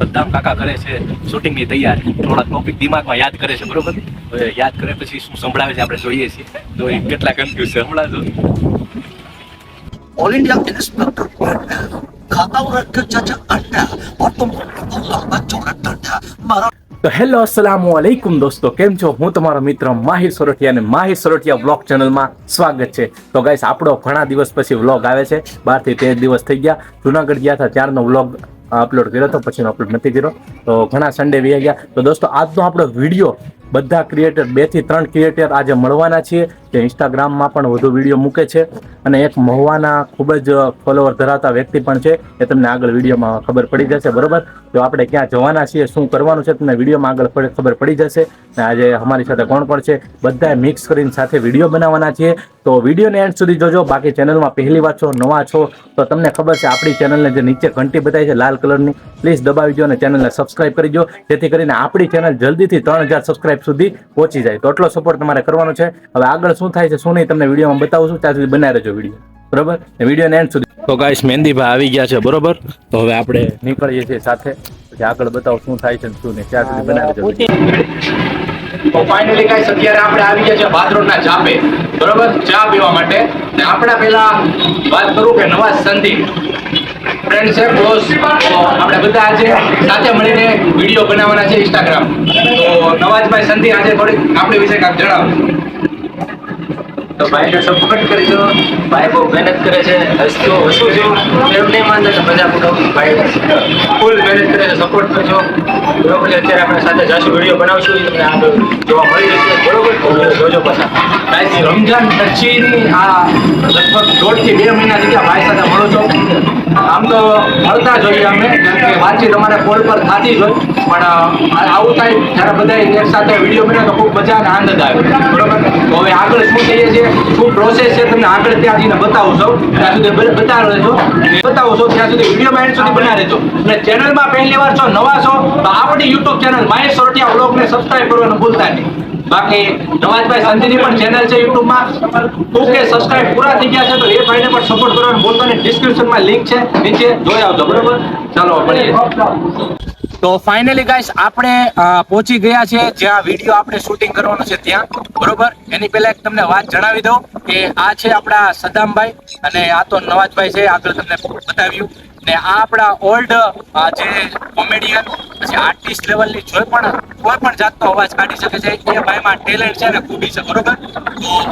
બધા કાકા કરે છે શૂટિંગની તૈયારી. થોડા ટોપિક દિમાગમાં યાદ કરે છે બરોબર? યાદ કરે પછી શું સંભળાવે છે આપણે જોઈએ છીએ. તો એ કેટલા કન્ફ્યુઝ છે સંભળાજો. ઓલ ઇન્ડિયા ટેનિસ તો હેલો અસલામ અલૈકુમ દોસ્તો. કેમ છો? હું તમારો મિત્ર માહિર સોરઠિયા અને માહિર સોરઠિયા વ્લોગ ચેનલમાં સ્વાગત છે. તો ગાઈસ આપણો ઘણા દિવસ પછી વ્લોગ આવે છે. બારથી તેર દિવસ થઈ ગયા. જુનાગઢ ગયા હતા ત્યારનો વ્લોગ અપલોડ કર્યો હતો પછીનો અપલોડ નથી કર્યો. તો ઘણા સન્ડે વી ગયા. તો દોસ્તો, આજનો આપણો વીડિયો બધા ક્રિએટર બેથી ત્રણ ક્રિએટર આજે મળવાના છીએ. જે ઇન્સ્ટાગ્રામમાં પણ વધુ વીડિયો મૂકે છે અને એક મહુવાના ખૂબ જ ફોલોવર ધરાવતા વ્યક્તિ પણ છે એ તમને આગળ વિડીયોમાં ખબર પડી જશે, બરોબર? તો આપણે ક્યાં જવાના છીએ, શું કરવાનું છે, તમને વિડીયોમાં આગળ પડે, ખબર પડી જશે. અને આજે અમારી સાથે કોણ પણ છે, બધાએ મિક્સ કરીને સાથે વીડિયો બનાવવાના છીએ. તો વિડીયોને એન્ડ સુધી જોજો, બાકી ચેનલમાં પહેલી વાર છો, નવા છો, તો તમને ખબર છે આપણી ચેનલને જે નીચે ઘંટી બતાવી છે, લાલ કલરની પ્લીઝ દબાવી દો અને ચેનલને સબસ્ક્રાઈબ કરી દો, જેથી કરીને આપણી ચેનલ જલ્દીથી ત્રણ હજાર સબસ્ક્રાઇબ સુધી પહોંચી જાય. તો એટલો સપોર્ટ તમારે કરવાનો છે. હવે આગળ શું થાય છે, શું નહીં, તમને વિડીયોમાં બતાવું છું, ત્યાં સુધી બનાવી રહેજો વીડિયો. બરોબર? વીડિયો એન્ડ સુધી. તો ગાઈશ મહેંદીભાઈ આવી ગયા છે, બરોબર? તો હવે આપણે નીકળીએ છીએ સાથે. પછી આગળ બતાવો શું થાય છે શું નહીં, ત્યાં સુધી બનાવી તો ફાઇનલી ગાઈસ અત્યારે આપણે આવી ગયા છે ભાદરોડના ચાપે બરોબર? ચા પીવા માટે. ને આપણા પહેલા વાત કરું કે નવા સંદીપ ફ્રેન્ડ છે ક્લોઝ આપણે બધા આજે સાથે મળીને વીડિયો બનાવવાના છે ઇન્સ્ટાગ્રામ તો નવાજભાઈ સંધી આજે થોડીક આપણી વિશે કાંઈક જણાવો. તો ભાઈને સપોર્ટ કરજો. ભાઈ બહુ મહેનત કરે છે હસતો હસું છું. એમ નહીં માનતા કે મજા ઉઠાવું ભાઈ ફૂલ મહેનત કરે છે સપોર્ટ કરજો. બરોબર અત્યારે આપણે સાથે જાશું વીડિયો બનાવશું તમને આગળ જોવા મળી જશે. બરોબર? જોજો પાછા. રમજાન પછીની આ લગભગ દોઢથી બે મહિના જગ્યા ભાઈ સાથે મળો છો. આમ તો મળતા જોઈએ અમે કેમ કે વાતચીત અમારે કોલ પર થતી જ હોય, પણ આવું થાય જ્યારે બધા એક સાથે વીડિયો બનાવે તો ખૂબ મજા અને આનંદ આવે. બરોબર? તો હવે આગળ શું થઈએ છીએ? શું પ્રોસેસ છે? તમને આગળ ત્યાં જઈને બતાવું છું. ત્યાં સુધી બ- બતાવો રહેજો. બતાવું છું, ત્યાં સુધી વીડિયો એન્ડ સુધી બના રહેજો. અને ચેનલમાં પહેલી વાર છો નવા છો, તો આપણી યુટ્યુબ ચેનલ માય સોરઠિયા બ્લોગને સબસ્ક્રાઈબ કરવાનું ભૂલતા નહીં. બાકી નવાજભાઈ સંધીની પણ ચેનલ છે યુટ્યુબમાં. ટુ કે સબસ્ક્રાઇબ પૂરા થઈ ગયા છે, તો એ ભાઈને પણ સપોર્ટ કરવાનું નહીં ડિસ્ક્રિપ્શનમાં લિંક છે, નીચે જોઈ આવજો, બરોબર? ચાલો, મળીએ. તો ફાઇનલી ગાઈસ આપણે પહોંચી ગયા છે જ્યાં વીડિયો આપણે શૂટિંગ કરવાનો છે ત્યાં, બરોબર? એની પહેલા એક તમને વાત જણાવી દઉં કે આ છે આપણા સદામભાઈ અને આ તો નવાજભાઈ છે, આગળ તમને બતાવ્યું. ને આ આપણા ઓલ્ડ જે કોમેડિયન પછી આર્ટિસ્ટ લેવલની કોઈ પણ કોઈ પણ જાતનો અવાજ કાઢી શકે છે એ ભાઈમાં ટેલેન્ટ છે ને ખૂબી છે બરોબર તો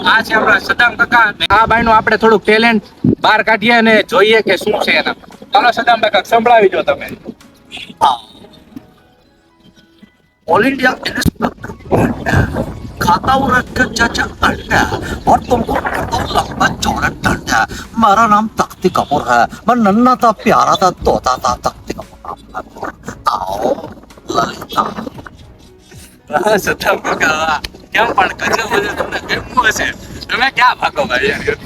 આ છે આપણા સદામ કાકા ને આ ભાઈનું આપણે થોડુંક ટેલેન્ટ બહાર કાઢીએ અને જોઈએ કે શું છે એના ચાલો સદામભાઈ કાકા સંભળાવી દો તમે ऑल इंडिया इंस्पेक्टर खाता हूँ रख चाचा अंडा और तुमको करता हूँ लंबा चौड़ा डंडा मेरा नाम तख्ती कपूर है मैं नन्ना था प्यारा था तोता था तख्ती कपूर आओ ललिता હા, સદામ કાકા કેમ પણ ગજબ છે તમને ગમ્યું હશે તમે ક્યાં ભાગો ભાઈ યાર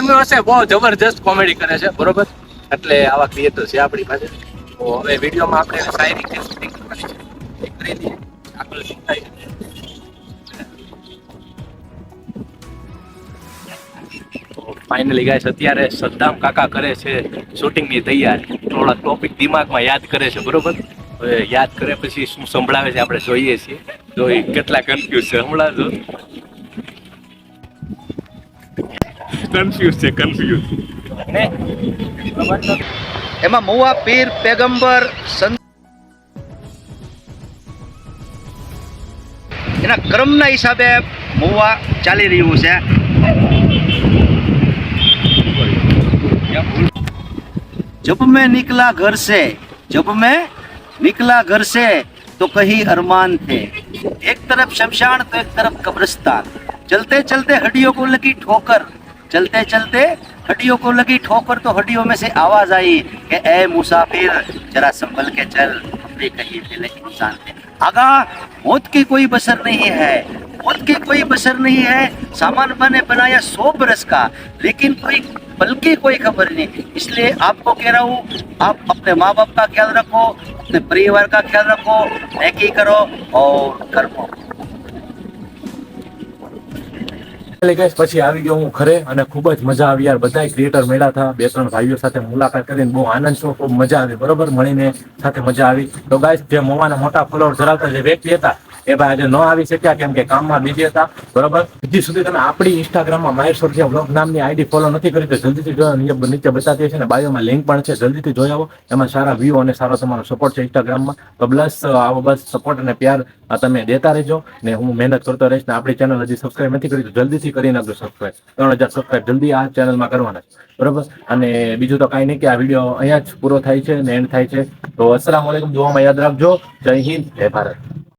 ગમ્યું હશે બહુ જબરજસ્ત કોમેડી કરે છે બરોબર એટલે આવા ક્રિએટર છે આપણી પાસે તો હવે વિડીયોમાં આપણે સારી રીતે શૂટિંગ કરવાની છે એ કરી દઈએ આગળ શું ફાઇનલી ગાઈસ અત્યારે સદ્દામ કાકા કરે છે શૂટિંગની તૈયારી. થોડા ટોપિક દિમાગમાં યાદ કરે છે બરોબર? હવે યાદ કરે પછી શું સંભળાવે છે આપણે જોઈએ છીએ. તો એ કેટલા કન્ફ્યુઝ છે હમણાં જો કન્ફ્યુઝ છે કન્ફ્યુઝ એમાં મહુવા પીર પેગંબર સંત એના ક્રમના હિસાબે મહુવા ચાલી રહ્યું છે. जब मैं निकला घर से, जब मैं निकला घर से तो कहीं अरमान थे। एक तरफ़ शमशान तो एक तरफ़ कब्रिस्तान। चलते चलते हड्डियों को लगी ठोकर। चलते चलते हड्डियों को लगी ठोकर तो हड्डियों में से आवाज़ आई कि, ए मुसाफिर, जरा संभल के चल। अपने कहीं दिल इंसान थे आगा, मौत की कोई बसर नहीं है। मौत की कोई बसर नहीं है। सामान मैंने बनाया सौ बरस का, लेकिन कोई पल की कोई खबर नहीं इसलिए आपको कह रहा हूँ आप अपने माँ बाप का ख्याल रखो अपने परिवार का ख्याल रखो नेकी करो और कर्मो એટલે guys, પછી આવી ગયો હું ઘરે અને ખૂબ જ મજા આવી યાર બધા ક્રિએટર મળ્યા હતા બે ત્રણ ભાઈઓ સાથે મુલાકાત કરીને બહુ આનંદ છો ખૂબ મજા આવી બરોબર મળીને સાથે મજા આવી તો ગાઈસ જે મોવાના મોટા ફોલોઅર ધરાવતા જે વ્યક્તિ હતા એ ભાઈ આજે ન આવી શક્યા, કેમ કે કામમાં બિઝી હતા. બરોબર? હજી સુધી તમે આપણી ઇન્સ્ટાગ્રામમાં માયર સોરઠિયા બ્લોગ નામની આઈડી ફોલો નથી કરી, તો જલ્દીથી જોયો નીચે બતાતી છે ને, બાયોમાં લિંક પણ છે, જલ્દીથી જોઈ આવો. એમાં સારા વ્યૂ અને સારો તમારો સપોર્ટ છે ઇન્સ્ટાગ્રામમાં તો પ્લસ આવો બસ સપોર્ટ અને પ્યાર તમે દેતા રહેજો. ને હું મહેનત કરતો રહીશ ને આપણી ચેનલ હજી સબસ્ક્રાઇબ નથી કરી, તો જલ્દીથી કરી નાખજો સબસ્ક્રાઇબ ત્રણ હજાર સબસ્ક્રાઇબ જલ્દી આ ચેનલમાં કરવાના બરોબર? અને બીજું તો કાંઈ નહીં કે આ વીડિયો અહીંયા જ પૂરો થાય છે ને એન્ડ થાય છે. તો અસલામ વાલેકુમ દુઆમાં યાદ રાખજો. જય હિન્દ, જય ભારત.